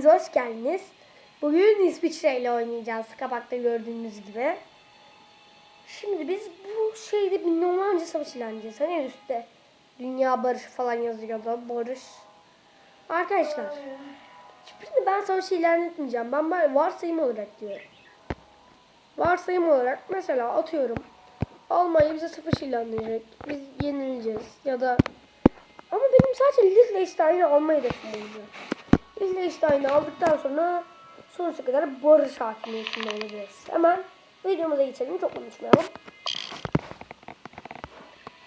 hepiniz hoş geldiniz. Bugün İsviçre ile oynayacağız. Kapakta gördüğünüz gibi. Şimdi biz bu şeyde bir Normanca savaşı ilanlayacağız. Hani üstte dünya barışı falan yazıyordu. Barış. Arkadaşlar. Şimdi ben savaşı ilan etmeyeceğim. Ben böyle varsayım olarak diyorum. Varsayım olarak mesela atıyorum. Almanya bize savaş ilanlayacak. Biz yenileceğiz. Ya da ama benim sadece Liechtenstein'i alma hedefim olacak. Liechtenstein'i aldıktan sonra sonsuza kadar barış hakimiyetinde olacağız. Hemen videomuza geçelim. Çok konuşmayalım.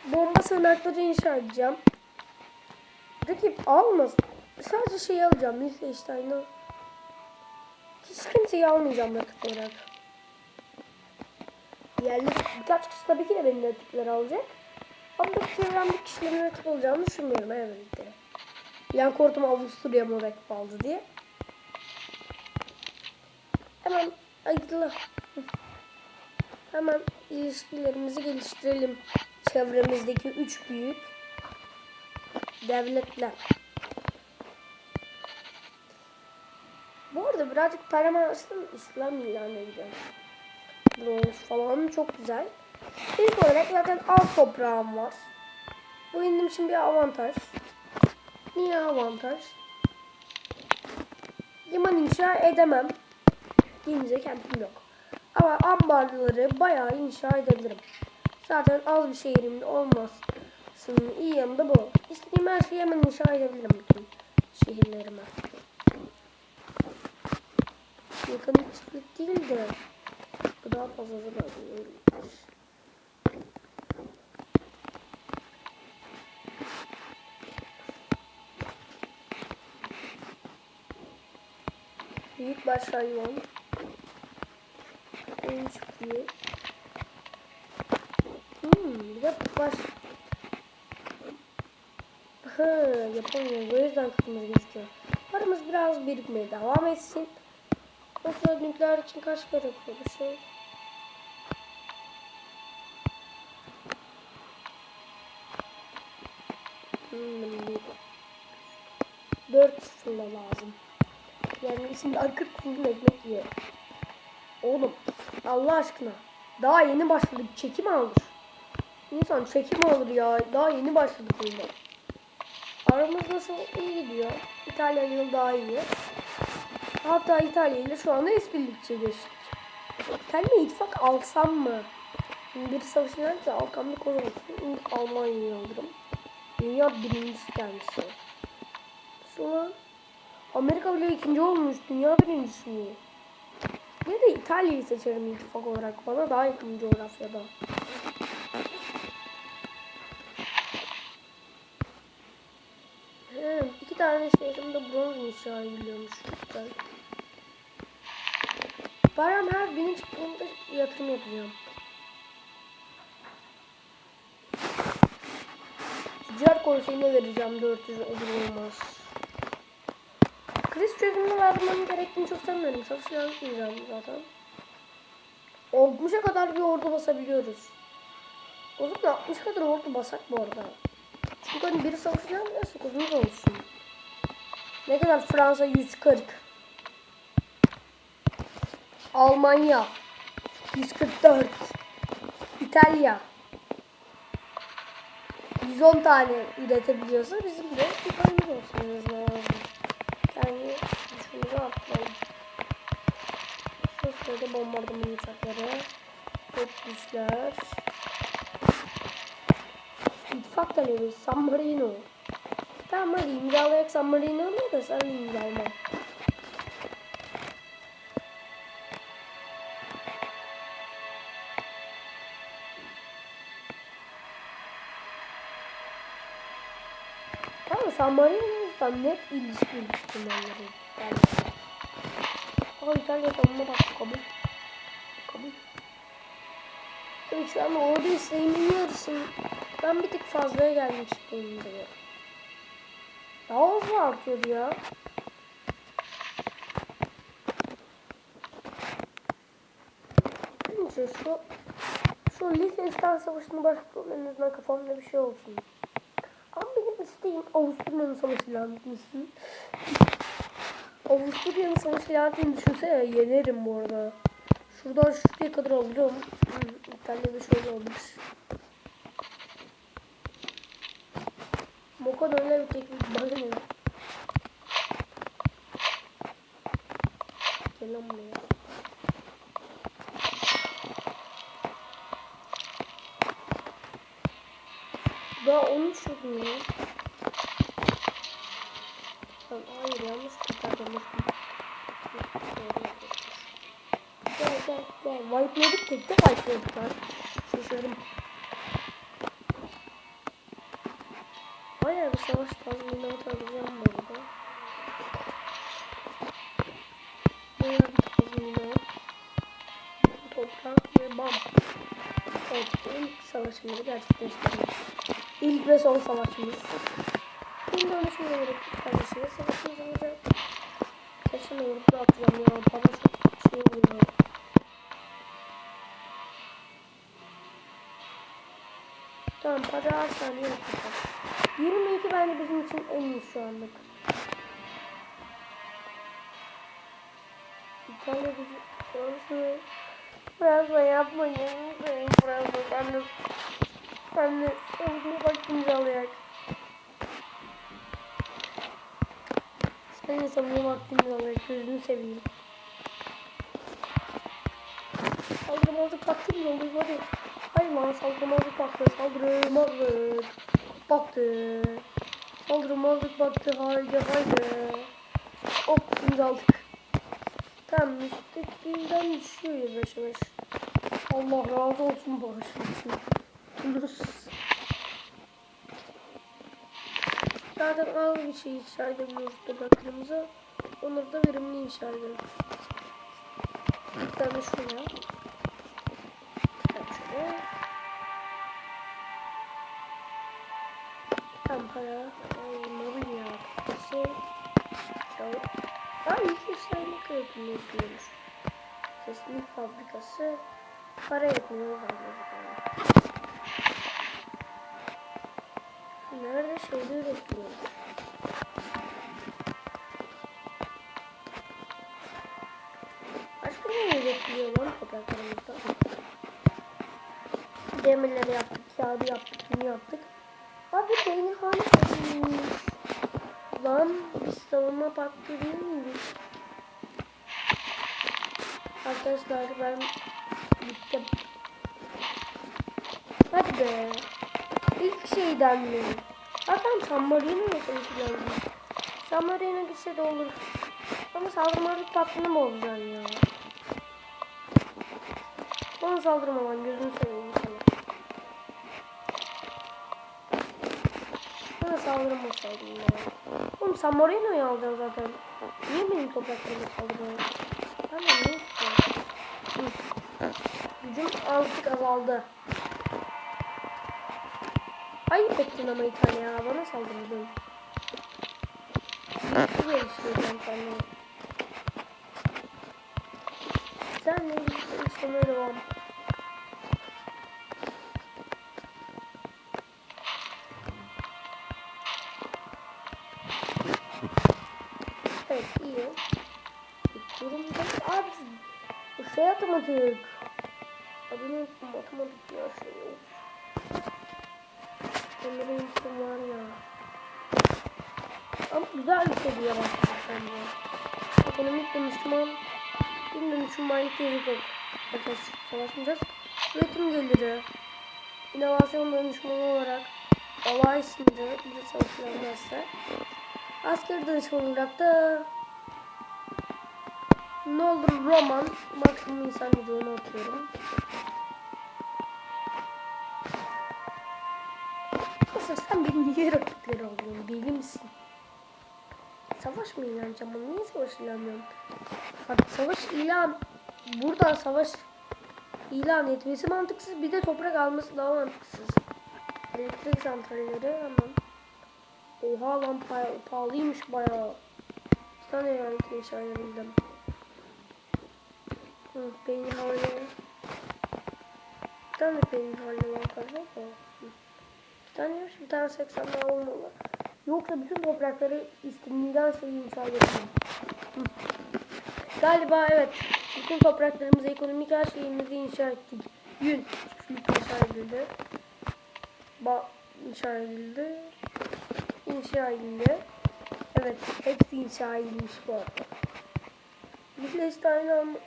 Bomba sığınakları inşa edeceğim. Rakip almasın. Sadece şey alacağım. Liechtenstein'i. Hiç kimseyi almayacağım rakip olarak. Diğerleri birkaç kişi tabii ki de benim rakipleri alacak. Ama bir kişilerin rakip olacağını düşünmüyorum elbette. Yan kortum Avusturya mı aldı diye. Hemen ayrıla. Hemen ilişkilerimizi geliştirelim. Çevremizdeki üç büyük devletler. Bu arada birazcık param aslında İslam ilan edeceğim. Bronz falan çok güzel. İlk olarak zaten az toprağım var. Bu benim için bir avantaj. Niye avantaj? Liman inşa edemem. Denize kentim yok. Ama ambarları bayağı inşa edebilirim. Zaten az bir şehrimde olmasın. iyi yanı da bu. İstediğim her şeyi hemen inşa edebilirim bütün şehirlerime. Yakın çiftlik değil de bu daha fazla zarar Büyük baş hayvan. En çıkıyor. Hmm, bir de baş... Ha, Japonya. Bu yüzden kırmızı gözüküyor. Paramız biraz birikmeye devam etsin. Mesela nükleer için kaç kere yapıyor bu şey? Şimdi 40 fırın ekmek yiyor. Oğlum Allah aşkına. Daha yeni başladık. Çekim alır. İnsan çekim alır ya. Daha yeni başladık oyunda. Aramız nasıl iyi gidiyor. İtalya yıl daha iyi. Hatta İtalya ile şu anda esbirlikçe geçtik. İtalya ittifak alsam mı? Bir savaşı nerede? Alkamda kozulsun. İlk Almanya'yı alırım. Dünya birincisi kendisi. Sonra Amerika bile ikinci olmuş. Dünya birincisi. Ya da İtalya'yı seçerim ittifak olarak. Bana daha yakın coğrafyada. He, iki tane şehrimde bronz inşa ediliyormuş. Güzel. Param her birinci çıktığında yatırım yapacağım. Ticaret konseyine vereceğim 400 olur olmaz. Kriz çözümünü vermem gerektiğini çok sanmıyorum. Savaş yapmayacağım zaten. 60'a kadar bir ordu basabiliyoruz. O zaman 60 kadar ordu basak bu arada. Çünkü hani biri savaşacağım ya sıkıntımız olsun. Ne kadar Fransa 140. Almanya 144. İtalya 110 tane üretebiliyorsa bizim de bir olsun. Yani şunu atlayalım. Şu sırada bombardıman uçakları. Otbüsler. İttifak talebi San Marino. Tamam hadi imzalayak San Marino'nu da sen imzalamam. Tamam San Marino'dan net ilişki ihtimalleri. Yani. Aa İtalya tamam bak kabul. Kabul. Evet şu an orada isteğimin yarısın. Ben bir tık fazlaya gelmiş durumdayım. Daha hızlı artıyor ya. Neyse şu şu Liechtenstein Savaşı'nın azından kafamda bir şey olsun. İsteğim Avusturya'nın savaşı ilan etmesi. Avusturya'nın savaş ilanını düşünsene yenerim bu arada. Şuradan şuraya kadar. Hı, İtalya'da şöyle olmuş. Mokan öyle bir teknik bana ne? Gel lan buraya. Daha 13 yok mu ya? Lan hayır yanlış kurtardım. Gel gel gel. Wipe'ladık tek de wipe'ladık lan. Şaşırdım. Bayağı bir savaş tazminatı alacağım bu arada. Bayağı bir tazminat. Toprak ve bam. Evet ilk savaşımızı gerçekleştirdik. İlk ve son savaşımız. Şimdi onu şöyle verip kardeşime savaşımız olacak. Kesin orada atacağım ya. Bana saniye yapacağız. 22 bence bizim için en iyi şu anlık. İtalya bizi Fransa Fransa yapmayın. Lütfen Fransa ben de ben de savunma vaktimizi alayak. Sen de savunma vaktimizi alayak. Gözünü seveyim. Saldırmazlık taktı mı olur hadi. Hayır lan saldırmazlık baktı. Saldırmazlık baktı. Saldırmazlık baktı. Haydi haydi. Hop şimdi aldık. Tamam müstakilden düşüyor yavaş yavaş. Allah razı olsun bağışın için. Zaten az bir şey inşa edebiliyoruz topraklarımıza. Onları da verimli inşa edelim. Bir tane şuraya. Bir tane şuraya. Tam para. Ay, mobilya. Şey. Çağır. Ay, iki sayma kıyafetini yapıyormuş. Seslilik fabrikası. Para yapmıyor. Nerede şeyde üretiyor? Başka ne üretiyor lan topraklarımızda? Demirleri yaptık, kağıdı yaptık, bunu yaptık. Abi beni hangi Lan biz savunma paktı değil miydik? Arkadaşlar ben bittim. Hadi be. İlk şeyden mi? Zaten San Marino yaşaması lazım. Marino gitse de olur. Ama saldırmalık tatlını mı olacaksın ya? Bana saldırma lan gözünü seveyim saldırmasaydın ya. Oğlum San Marino'yu alacaksın zaten. Niye benim topraklarıma saldırıyorsun? Ben de ne istiyorum? Gücüm azıcık azaldı. Ayıp ettin ama İtalya ya. Bana saldırdın. Nasıl geliştireceğim kendimi? Sen ne geliştirmeye devam. Evet atamadık. Adını unuttum atamadık ya şey. Onların unuttum var ya. Ama güzel bir seviye başladı bence. Ekonomik danışman, din dönüşüm maliyeti bakacağız, savaşmayacağız. Üretim geliri, inovasyon danışmanı olarak olay sınırı bize savaşlarlarsa asker danışmanı olarak da ne olur roman maksimum insan gücünü atıyorum. Nasıl sen beni niye rakipleri alıyorsun deli misin? Savaş mı ilan edeceğim? Niye savaş ilan ediyorum? Savaş ilan burada savaş ilan etmesi mantıksız bir de toprak alması daha mantıksız. Elektrik santralleri hemen. Oha lan pa- pahalıymış bayağı. Bir tane yani inşa edebildim. Hı, beyin hali. Bir tane beyin hali var. Hı. Bir tane yapmış bir tane 80 daha olmalı. Yoksa bütün toprakları istimliden şeyi inşa edebilirim. Galiba evet. Bütün topraklarımızı, ekonomik her şeyimizi inşa ettik. Yün. Çiftlik inşa edildi. Ba inşa edildi. İnşa edildi. Evet. Hepsi inşa edilmiş bu arada. Liechtenstein'i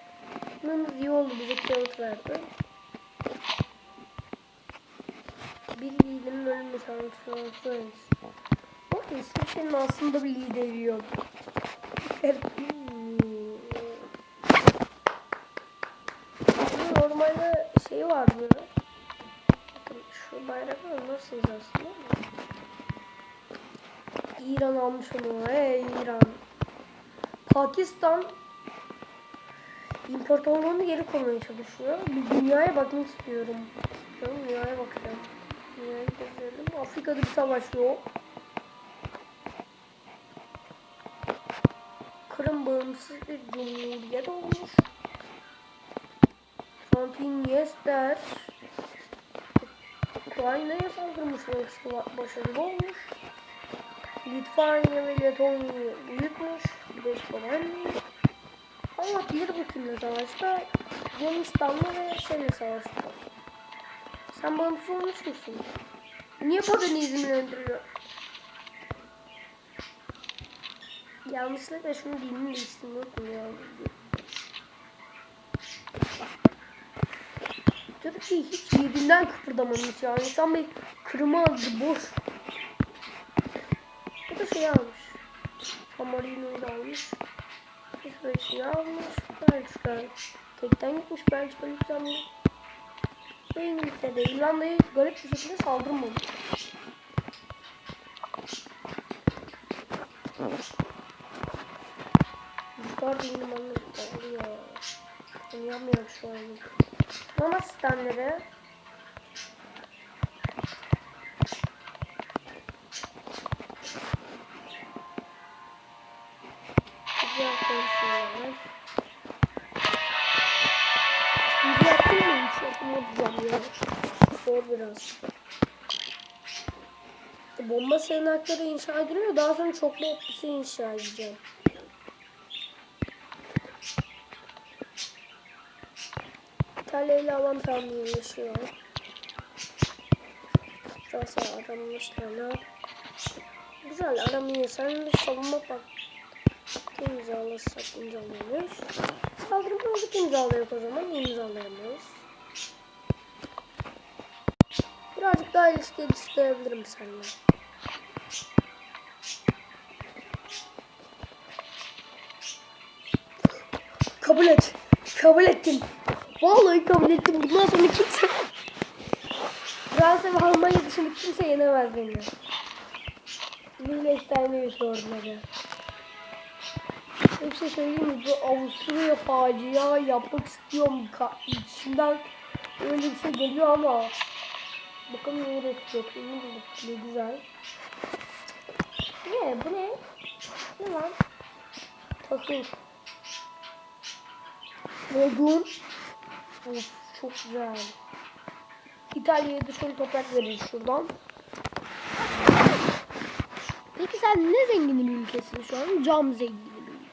almamız iyi oldu. Bize kağıt verdi. Bir liderin ölümü sanatçısı. Bu İsviçre'nin aslında bir lideri yok. Normalde şey vardı. Bakın şu bayraklar nasıl aslında? İran almış onu. Hey İran. Pakistan imparatorluğunu geri koymaya çalışıyor. Bir dünyaya bakmak istiyorum. Dünyaya bakacağım. Dünyayı gezelim. Afrika'da bir savaş yok. Kırım bağımsız bir cumhuriyet olmuş. Transnistria Ukrayna'ya saldırmış başarılı olmuş. Litvanya ve Letonya'yı büyütmüş. Bir de Slovenya. Ama bir bakayım savaşta Yunanistan'la ve şeyle savaştı. Sen bağımsız olmuş musun? Niye paganizmi öldürüyor? Yanlışlıkla şunu dinini değiştirmeyi unuttum Türkiye hiç yerinden kıpırdamamış yani. İnsan bir kırma aldı boş. Bu da şey almış. Samarino'yu da almış. İsveç'i almış. Belçika. Tekten gitmiş Belçika Lüksemburg. Ve İngiltere'de İrlanda'ya garip bir şekilde saldırmamış. Rüzgar benim anlamda ya. Onu yapmıyorum şu an. Mama sistemleri. Biraz. Bomba sığınakları inşa ediliyor. Daha sonra çoklu etkisi inşa edeceğim. İtalya ile tahmini yaşıyor. Fransa aramışlar. Güzel aramıyor. Sen bir savunma bak. İmzalasak imzalayamıyoruz. Saldırımızı imzalayak o zaman imzalayamıyoruz. Daha ilişki geliştirebilirim seninle. Kabul et. Kabul ettim. Vallahi kabul ettim. Bundan sonra kimse Fransa ve Almanya dışında kimse yenemez beni. Liechtenstein'e sordular. Bir şey söyleyeyim mi? Bu Avusturya facia yapmak istiyorum. İçimden öyle bir şey geliyor ama Bakalım ne üretiyor. Ne güzel. Ne? Bu ne? Ne lan? Takım. Odun. Of çok güzel. İtalya'ya da toprak veririz şuradan. Peki sen ne zengin bir ülkesin şu an? Cam zengini ülke.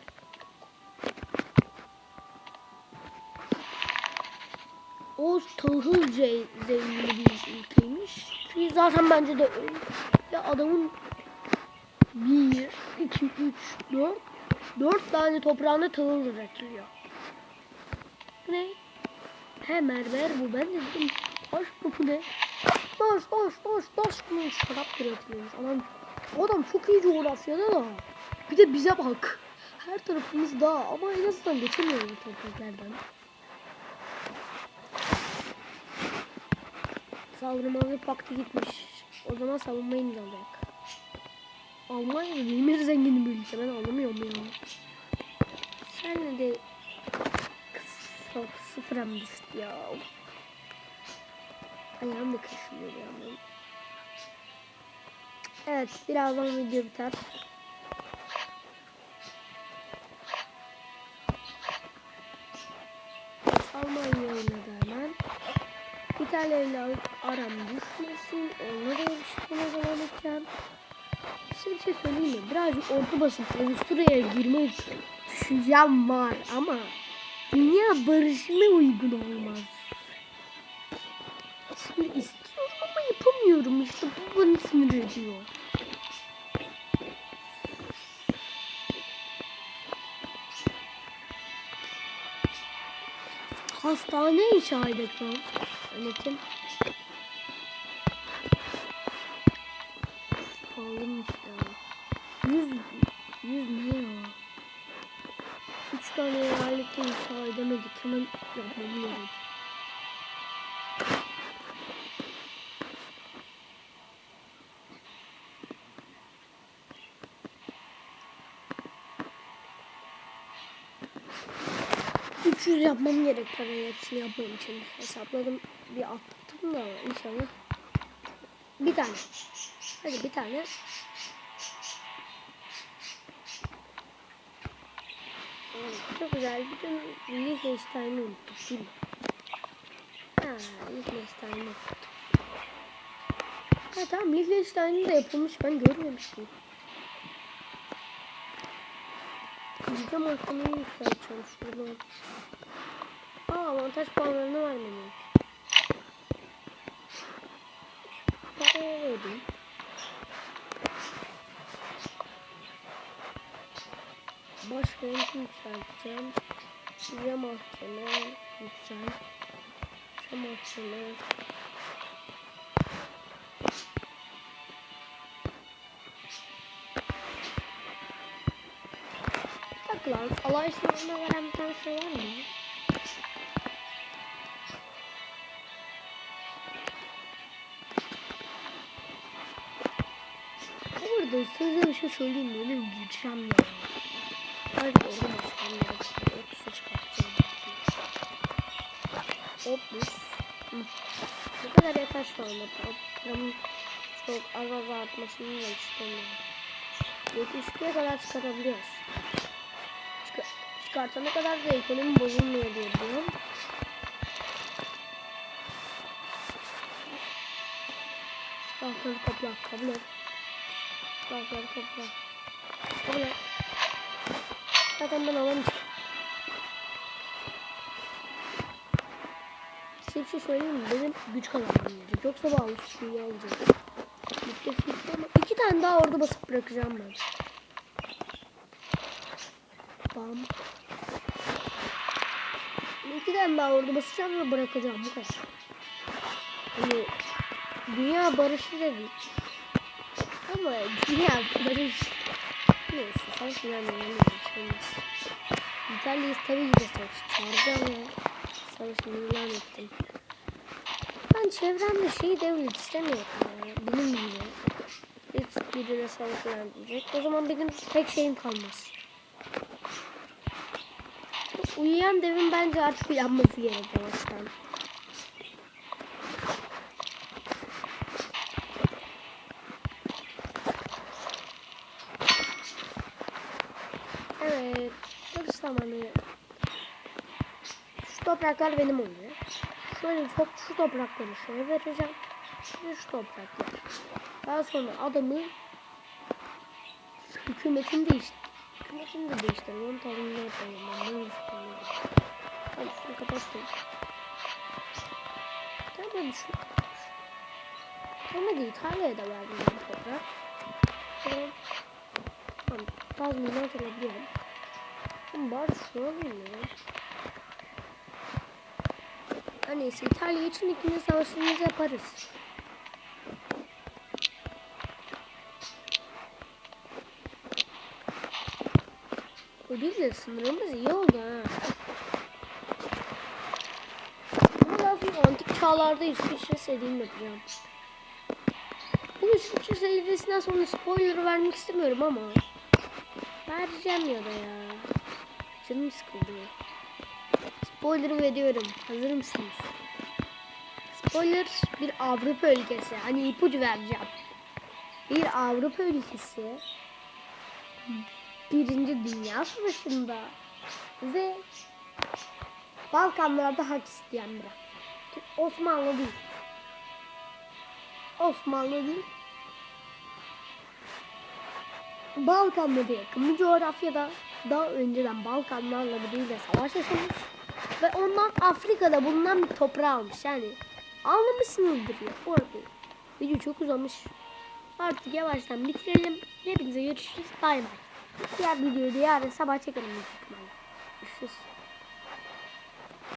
O tahıl zengini bir ülkeymiş. Ki zaten bence de öyle. Ya adamın 1, 2, 3, 4 4 tane toprağında tahıl üretiliyor. Bu ne? He mermer bu. Ben de dedim taş mı bu ne? Taş taş taş taş mı? Şarap üretiyormuş. Adam, adam çok iyi coğrafyada da. Bir de bize bak. Her tarafımız dağ ama en azından geçemiyoruz bu topraklardan. Saldırmalı paktı gitmiş. O zaman savunma imzalayak. Almanya demir zengin bir ülke. Ben anlamıyorum ya. Senle de kısa sıfıra mı düştü ya? Ayağım da bir yandan. Evet birazdan video biter. İle aram düşmesin. Onları yarıştırmaya devam edeceğim. Size bir şey söyleyeyim mi? Birazcık orta basın. Avusturya'ya girmeyi düşüncem var ama dünya barışına uygun olmaz. Şimdi istiyorum ama yapamıyorum işte bu beni sinir ediyor. Hastane inşa edek lan. Yönetim. Pahalıymış ya. Yüz, yüz ne ya? Üç tane eyalette inşa edemedik. Hemen yapmamı gerek. Üç yüz yapmam gerek parayı hepsini yapmam için. Hesapladım bir atlattım da inşallah. Bir tane. Hadi bir tane. Çok güzel. Bir gün Liechtenstein'i unuttuk değil mi? Ha, Liechtenstein'i unuttuk. Ha tamam Liechtenstein'in de yapılmış. Ben görmemiştim. Yüzde mahkemeyi yükselteceğim şuradan. Aa avantaj puanlarını vermeliyim. Paraya vereyim. Başkenti yükselteceğim. Size mahkeme yüksel. Şu mahkeme. Bak lan alay sınavına veren bir tane şey var mı? Size bir şey söyleyeyim mi? Benim gücüm ya. Hadi orada başlayalım. 30'a çıkartacağım. Hop biz. Hı. Bu kadar yeter şu anda. Paramın çok az az artmasını da istemiyorum. 72'ye kadar çıkarabiliyoruz. Çıkar çıkartana kadar da ekonomi bozulmuyor diye biliyorum. Silahları topla, kabul et. Silahları topla. Et. Zaten ben alamışım. Size bir şey söyleyeyim mi? Benim güç kazanmam. Yoksa bu Avusturya'yı alacağım. Bitti bitti ama iki tane daha orada basıp bırakacağım ben. Bam. İki tane daha orada basacağım ve bırakacağım bu kadar. Hani dünya barışı da değil. Ama dünya barış. Neyse savaş ilan edelim. İtalya'yı tabii ki de savaş çağıracağım ya. Savaşını ilan ettim. Ben çevremde şey devlet istemiyorum ya. Benim gibi. Hiç birine savaş ilan. O zaman benim tek şeyim kalmaz. Uyuyan devin bence artık uyanması gerek yavaştan. Evet. Barış zamanı. Şu topraklar benim oluyor. Şöyle çok şu toprakları şöyle vereceğim. Ve şu topraklar. Daha sonra adamı hükümetini değiştir. Hükümetini de değiştirelim. Onun tarzını yapalım. Ben böyle düşünüyorum. Hadi şunu kapattım. Tamam düşün. Sonra da İtalya'ya da verdim toprak. Tamam. Tamam. Tazminat alabiliyorum. Şimdi bari şunu alayım ya. Her neyse İtalya için ikinci savaşımızı yaparız. O değil de sınırımız iyi oldu ha. Ama daha sonra antik çağlarda İsviçre seriyim yapacağım. Bu İsviçre serisinden sonra spoiler vermek istemiyorum ama. Vereceğim ya da ya. Canım sıkıldı. Spoiler veriyorum. Hazır mısınız? Spoiler bir Avrupa ülkesi. Hani ipucu vereceğim. Bir Avrupa ülkesi Birinci Dünya Savaşı'nda ve Balkanlarda hak isteyen bir Osmanlı değil. Osmanlı değil. Balkanlara yakın bir coğrafyada daha önceden Balkanlarla biriyle savaş yaşamış ve ondan Afrika'da bulunan bir toprağı almış. Yani anlamışsınızdır ya. Bu arada video çok uzamış. Artık yavaştan bitirelim. Hepinize görüşürüz. Bay bay. Diğer videoyu da yarın sabah çekelim. Görüşürüz.